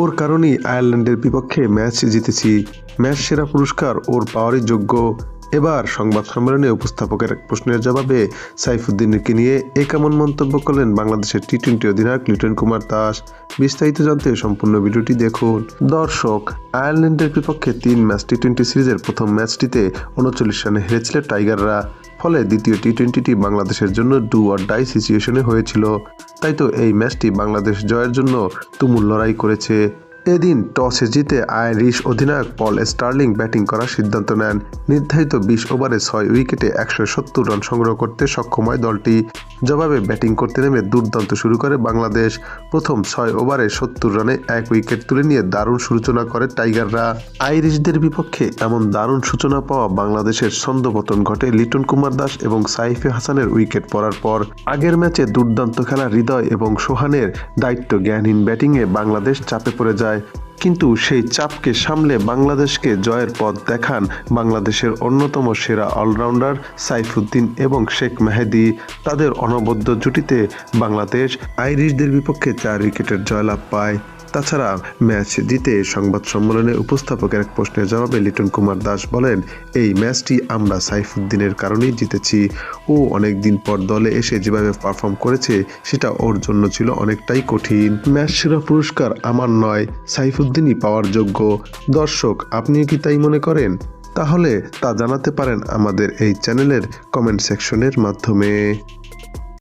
ওর কারণেই আয়ারল্যান্ডের বিপক্ষে ম্যাচ জিতেছি। ম্যাচ সেরা পুরস্কার, ওর পাওয়ারই যোগ্য। এবার সংবাদ সম্মেলনে উপস্থাপকের প্রশ্নের জবাবে সাইফুদ্দিনকে নিয়ে এ কেমন মন্তব্য করলেন বাংলাদেশের টি টোয়েন্টি অধিনায়ক লিটন কুমার দাস? বিস্তারিত জানতে সম্পূর্ণ ভিডিওটি দেখুন। দর্শক, আয়ারল্যান্ডের বিপক্ষে তিন ম্যাচ টি টোয়েন্টি সিরিজের প্রথম ম্যাচটিতে উনচল্লিশ রানে হেরেছিল টাইগাররা। ফলে দ্বিতীয় টি টোয়েন্টিটি বাংলাদেশের জন্য ডু অর ডাই সিচুয়েশনে হয়েছিল। তাই তো এই ম্যাচটি বাংলাদেশ জয়ের জন্য তুমুল লড়াই করেছে। এদিন টসে জিতে আইরিশ অধিনায়ক পল স্টার্লিং ব্যাটিং করার সিদ্ধান্ত নেন। নির্ধারিত বিশ ওভারে ছয় উইকেটে একশো সত্তর রান সংগ্রহ করতে সক্ষম হয় দলটি। জবাবে ব্যাটিং করতে নেমে দুর্দান্ত শুরু করে বাংলাদেশ। প্রথম ছয় ওভারে সত্তর রানে এক উইকেট তুলে নিয়ে দারুণ সূচনা করে টাইগাররা। আইরিশদের বিপক্ষে এমন দারুণ সূচনা পাওয়া বাংলাদেশের ছন্দপতন ঘটে লিটন কুমার দাস এবং সাইফে হাসানের উইকেট পড়ার পর। আগের ম্যাচে দুর্দান্ত খেলা হৃদয় এবং সোহানের দায়িত্ব জ্ঞানহীন ব্যাটিংয়ে বাংলাদেশ চাপে পড়ে যায়। কিন্তু সেই চাপকে সামলে বাংলাদেশকে জয়ের পথ দেখান বাংলাদেশের অন্যতম সেরা অলরাউন্ডার সাইফুদ্দিন এবং শেখ মেহেদি। তাদের অনবদ্য জুটিতে বাংলাদেশ আইরিশদের বিপক্ষে চার উইকেটের জয়লাভ পায়। তাছাড়া ম্যাচ জিতে সংবাদ সম্মেলনে উপস্থাপকের এক প্রশ্নের জবাবে লিটন কুমার দাস বলেন, এই ম্যাচটি আমরা সাইফুদ্দিনের কারণেই জিতেছি। ও অনেক দিন পর দলে এসে যেভাবে পারফর্ম করেছে, সেটা ওর জন্য ছিল অনেকটাই কঠিন। ম্যাচ সেরা পুরস্কার আমার নয়, সাইফুদ্দিনই পাওয়ার যোগ্য। দর্শক আপনিও কি তাই মনে করেন? তাহলে তা জানাতে পারেন আমাদের এই চ্যানেলের কমেন্ট সেকশনের মাধ্যমে।